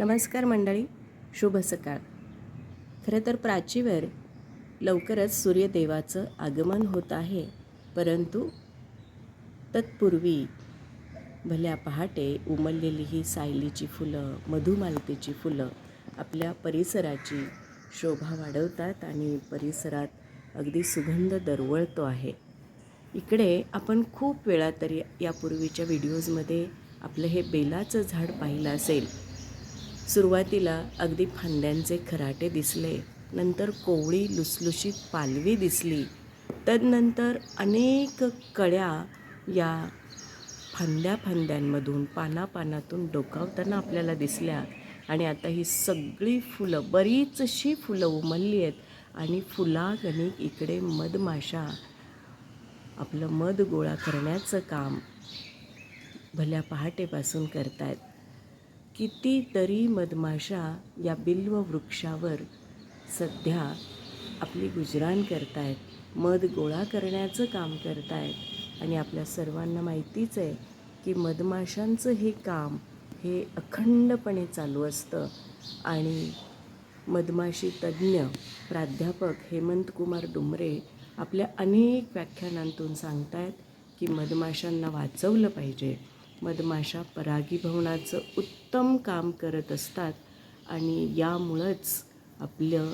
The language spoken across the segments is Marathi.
नमस्कार मंडळी शुभ सकाळ. खरं तर प्राचीवर लवकरच सूर्यदेवाचं आगमन होत आहे परंतु तत्पूर्वी भल्या पहाटे उमललेली ही सायलीची फुलं मधुमालतीची फुलं आपल्या परिसराची शोभा वाढवतात आणि परिसरात अगदी सुगंध दरवळतो आहे. इकडे आपण खूप वेळा तरी यापूर्वीच्या व्हिडिओजमध्ये आपलं हे बेलाचं झाड पाहिलं असेल. सुरुवातीला अगदी फांद्यांचे खराटे दिसले नंतर कोवळी लुसलुशीत पालवी दिसली. तदनंतर अनेक कळ्या या फांद्या फांद्यांमधून पानापानातून डोकावताना आपल्याला दिसल्या. आणि आता ही सगळी फुलं बरीचशी फुलं उमलली आहेत. आणि फुलागणिक इकडे मधमाशा आपलं मध गोळा करण्याचं काम भल्या पहाटेपासून करतायत. कितीतरी मधमाशा या बिल्व वृक्षावर सध्या आपली गुजराण करतायत मध गोळा करण्याचं काम करतायत. आणि आपल्या सर्वांना माहितीच आहे की मधमाशांचं हे काम हे अखंडपणे चालू असतं. आणि मधमाशी तज्ज्ञ प्राध्यापक हेमंत कुमार डुमरे आपल्या अनेक व्याख्यानांतून सांगतायत की मधमाशांना वाचवलं पाहिजे. मधमाशा परागीभवनाचं उत्तम काम करत असतात आणि यामुळंच आपलं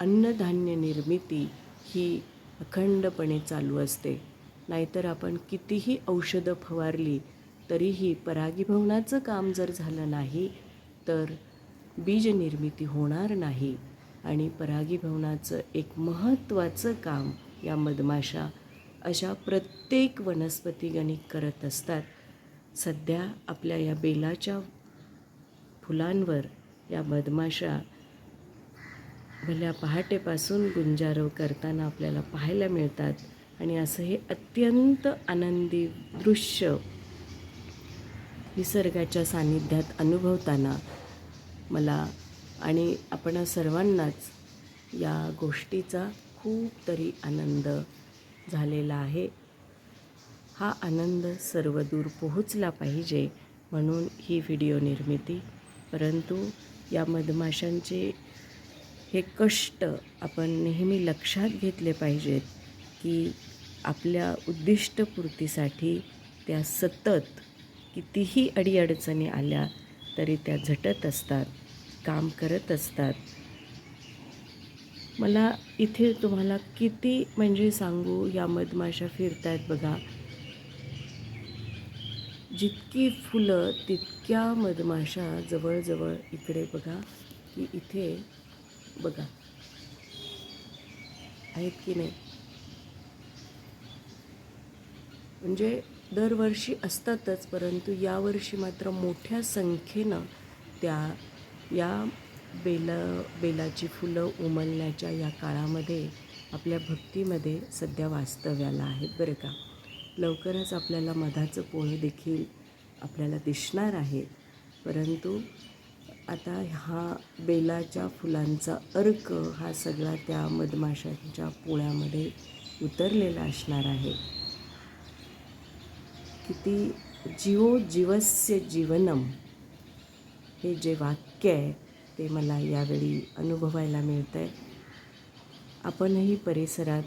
अन्नधान्य निर्मिती ही अखंडपणे चालू असते. नाहीतर आपण कितीही औषधं फवारली तरीही परागीभवनाचं काम जर झालं नाही तर बीज निर्मिती होणार नाही आणि परागीभवनाचं एक महत्त्वाचं काम या मधमाशा अशा प्रत्येक वनस्पतीगणिक करत असतात. सध्या आपल्या या बेलाच्या फुलांवर या मधमाशा भल्या पहाटेपासून गुंजारव करताना आपल्याला पाहायला मिळतात. आणि असं हे अत्यंत आनंदी दृश्य निसर्गाच्या सान्निध्यात अनुभवताना मला आणि आपण सर्वांनाच या गोष्टीचा खूप तरी आनंद झालेला आहे. हा आनंद सर्वदूर पोहोचला पाहिजे म्हणून ही व्हिडिओ निर्मिती. परंतु या मधमाशांचे हे कष्ट आपण नेहमी लक्षात घेतले पाहिजेत की आपल्या उद्दिष्टपूर्तीसाठी त्या सतत कितीही अडीअडचणी आल्या तरी त्या झटत असतात काम करत असतात. मला इथे तुम्हाला किती म्हणजे सांगू या मधमाशा फिरत आहेत बघा. जितकी फुलं तितक्या मधमाशा जवळजवळ इकडे बघा की इथे बघा. आहेत की नाही? म्हणजे दरवर्षी असतातच परंतु यावर्षी मात्र मोठ्या संख्येनं त्या या बेल बेलाची फुलं उमलण्याच्या या काळामध्ये आपल्या भक्तीमध्ये सध्या वास्तव्याला आहेत बरं का? लवकरच आपल्याला मधाचं पोळं देखील आपल्याला दिसणार आहे. परंतु आता हा बेलाच्या फुलांचा अर्क हा सगळा त्या मधमाशांच्या पोळ्यामध्ये उतरलेला असणार आहे. किती जीवो जीवस्य जीवनम हे जे वाक्य आहे ते मला यावेळी अनुभवायला मिळतं आहे आपणही परिसरात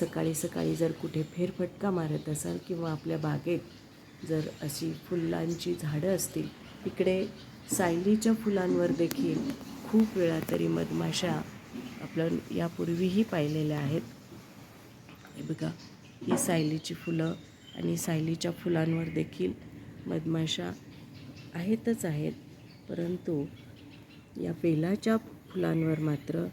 सकाळी सकाळी जर कुठे फेरफटका मारत असाल किंवा आपल्या बागेत जर अशी फुलांची झाडं असतील इकडे सायलीच्या फुलांवर देखील खूप वेळा तरी मधमाशा आपण यापूर्वीही पाहिलेल्या आहेत. हे बघा ही सायलीची फुलं आणि सायलीच्या फुलांवर देखील मधमाशा आहेतच आहेत. परंतु या बेलाच्या फुलांवर मात्र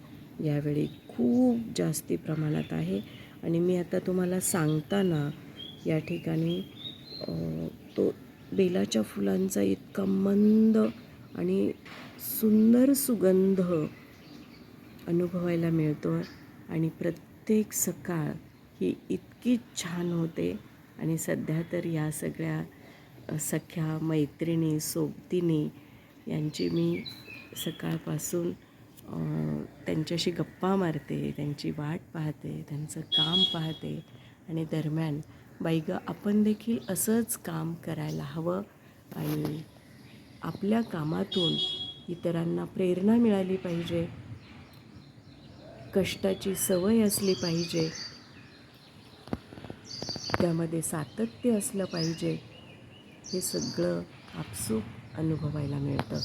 यावेळी खूप जास्ती प्रमाणात आहे. आणि मी आता तुम्हाला सांगताना या ठिकाणी तो बेलाच्या फुलांचा इतका मंद आणि सुंदर सुगंध अनुभवायला मिळतो आणि प्रत्येक सकाळ ही इतकी छान होते. आणि सध्या तर या सगळ्या सख्या मैत्रिणी सोबतीने यांची मी सकाळपासून त्यांच्याशी गप्पा मारते त्यांची वाट पाहते त्यांचं काम पाहते आणि दरम्यान बाई गं आपण देखील असंच काम करायला हवं आणि आपल्या कामातून इतरांना प्रेरणा मिळाली पाहिजे कष्टाची सवय असली पाहिजे त्यामध्ये सातत्य असलं पाहिजे. हे सगळं आपसूक अनुभवायला मिळतं.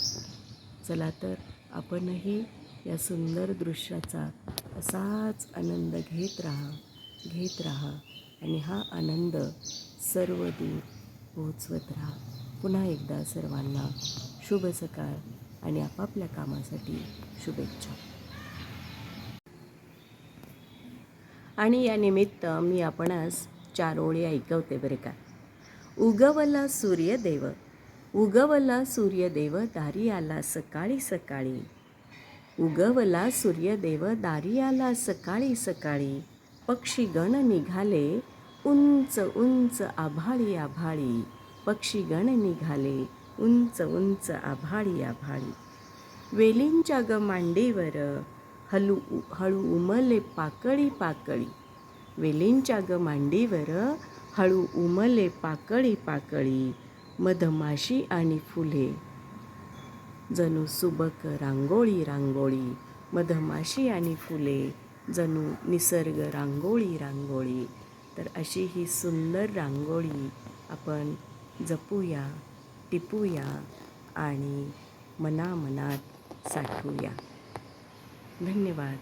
चला तर आपणही या सुंदर दृश्याचा असाच आनंद घेत राहा घेत राहा आणि हा आनंद सर्व दूर पोहोचवत राहा. पुन्हा एकदा सर्वांना शुभ सकाळ आणि आपापल्या कामासाठी शुभेच्छा. आणि या निमित्त मी आपणास चार ओळी ऐकवते बरे का. उगवला सूर्यदेव उगवला सूर्यदेव दारी आला सकाळी सकाळी. उगवला सूर्यदेव दारी आला सकाळी सकाळी. पक्षीगण निघाले उंच उंच आभाळी आभाळी. पक्षीगण निघाले उंच उंच आभाळी आभाळी. वेलींच्या ग मांडीवर हलू हळू उमले पाकळी पाकळी. वेलींच्या ग मांडीवर हळू उमले पाकळी पाकळी. मधमाशी आणि फुले जणू सुबक रांगोळी रांगोळी मधमाशी आणि फुले जणू निसर्ग रांगोळी रांगोळी. तर अशी ही सुंदर रांगोळी आपण जपूया टिपूया आणि मनामनात साठवूया. धन्यवाद.